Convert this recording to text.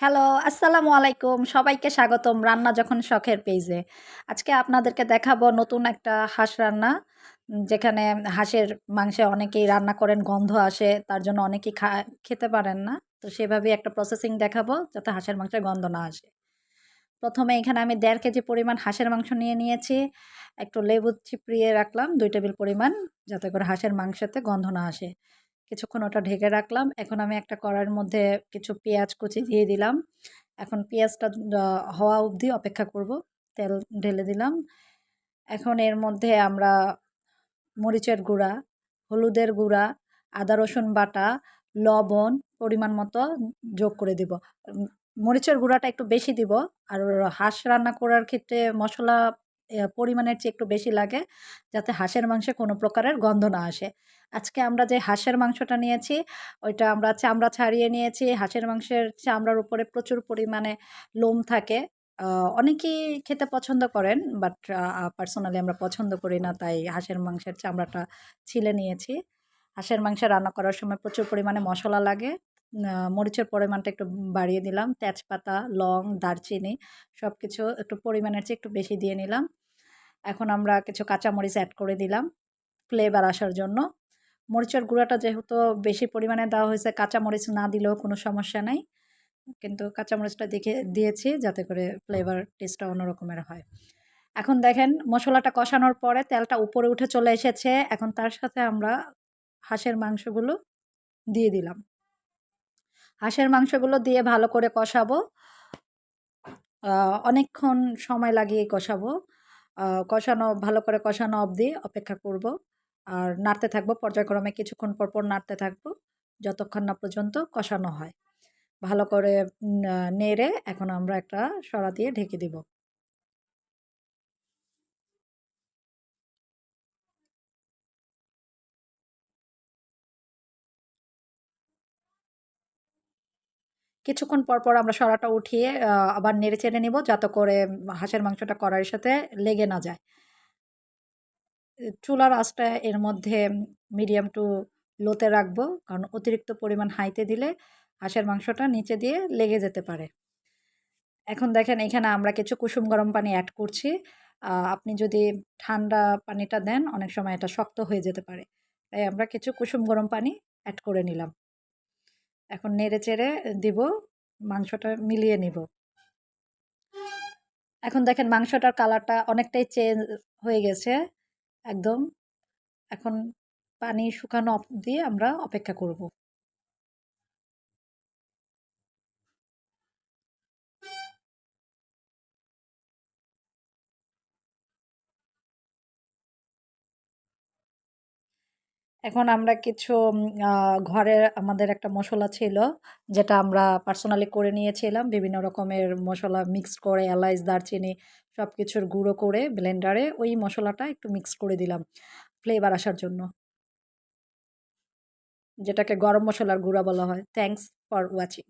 Hello আসসালামু আলাইকুম। সবাইকে স্বাগতম রান্না যখন শখের পেজে। আজকে আপনাদেরকে দেখাবো নতুন একটা হাঁস রান্না, যেখানে হাঁসের মাংসে অনেকেই রান্না করেন, গন্ধ আসে, তার জন্য অনেকেই খা, খেতে পারেন না। তো সেভাবে একটা প্রসেসিং দেখাবো যাতে হাঁসের মাংসের গন্ধ না আসে। প্রথমে এখানে আমি দেড় কেজি পরিমাণ হাঁসের মাংস নিয়ে নিয়েছি। একটু লেবু চিপড়িয়ে রাখলাম, দুই টেবিল পরিমাণ, যাতে করে হাঁসের মাংসতে গন্ধ না আসে। কিছুক্ষণ ওটা ঢেকে রাখলাম। এখন আমি একটা কড়াইয়ের মধ্যে কিছু পেঁয়াজ কুচি দিয়ে দিলাম। এখন পেঁয়াজটা হওয়া অবধি অপেক্ষা করব। তেল ঢেলে দিলাম। এখন এর মধ্যে আমরা মরিচের গুঁড়া, হলুদের গুঁড়া, আদা, রসুন বাটা, লবণ পরিমাণ মতো যোগ করে দিব। মরিচের গুঁড়াটা একটু বেশি দিব। আর হাঁস রান্না করার ক্ষেত্রে মশলা পরিমাণের চেয়ে একটু বেশি লাগে যাতে হাঁসের মাংসে কোনো প্রকারের গন্ধ না আসে। আজকে আমরা যে হাঁসের মাংসটা নিয়েছি, ওইটা আমরা চামড়া ছাড়িয়ে নিয়েছি। হাঁসের মাংসের চামড়ার উপরে প্রচুর পরিমাণে লোম থাকে। অনেকেই খেতে পছন্দ করেন, বাট পার্সোনালি আমরা পছন্দ করি না, তাই হাঁসের মাংসের চামড়াটা ছিলে নিয়েছি। হাঁসের মাংস রান্না করার সময় প্রচুর পরিমাণে মশলা লাগে। মরিচের পরিমাণটা একটু বাড়িয়ে দিলাম। তেজপাতা, লং, দারচিনি সব কিছু একটু পরিমাণের চেয়ে একটু বেশি দিয়ে নিলাম। এখন আমরা কিছু কাঁচামরিচ অ্যাড করে দিলাম ফ্লেভার আসার জন্য। মরিচের গুঁড়াটা যেহেতু বেশি পরিমাণে দেওয়া হয়েছে, কাঁচামরিচ না দিলেও কোনো সমস্যা নাই। কিন্তু কাঁচামরিচটা দেখে দিয়েছি যাতে করে ফ্লেভার টেস্টটা অন্যরকমের হয়। এখন দেখেন মশলাটা কষানোর পরে তেলটা উপরে উঠে চলে এসেছে। এখন তার সাথে আমরা হাঁসের মাংসগুলো দিয়ে দিলাম। হাঁসের মাংসগুলো দিয়ে ভালো করে কষাবো। অনেকক্ষণ সময় লাগিয়ে কষাবো। কষানো, ভালো করে কষানো অবধি অপেক্ষা করব। আর নাড়তে থাকব, পর্যায়ক্রমে কিছুক্ষণ পরপর পর নাড়তে থাকব, যতক্ষণ না পর্যন্ত কষানো হয়। ভালো করে নেড়ে এখন আমরা একটা সরা দিয়ে ঢেকে দিব। কিছুক্ষণ পর পর আমরা সরাটা উঠিয়ে আবার নেড়ে চেড়ে নিব যাতে করে হাঁসের মাংসটা কড়াইয়ের সাথে লেগে না যায়। চুলার আঁচটা এর মধ্যে মিডিয়াম টু লোতে রাখব, কারণ অতিরিক্ত পরিমাণ হাইতে দিলে হাঁসের মাংসটা নিচে দিয়ে লেগে যেতে পারে। এখন দেখেন এখানে আমরা কিছু কুসুম গরম পানি অ্যাড করছি। আপনি যদি ঠান্ডা পানিটা দেন, অনেক সময় এটা শক্ত হয়ে যেতে পারে। তাই আমরা কিছু কুসুম গরম পানি অ্যাড করে নিলাম। এখন নেড়ে চেড়ে দিব, মাংসটা মিলিয়ে নিব। এখন দেখেন মাংসটার কালারটা অনেকটাই চেঞ্জ হয়ে গেছে একদম। এখন পানি শুকানো দিয়ে আমরা অপেক্ষা করব। এখন আমরা কিছু ঘরে আমাদের একটা মশলা ছিল, যেটা আমরা পার্সোনালি করে নিয়েছিলাম। বিভিন্ন রকমের মশলা মিক্স করে, এলাইচ, দারচিনি সব কিছুর গুঁড়ো করে ব্লেন্ডারে ওই মশলাটা একটু মিক্স করে দিলাম ফ্লেভার আসার জন্য। যেটাকে গরম মশলার গুঁড়া বলা হয়। Thanks for watching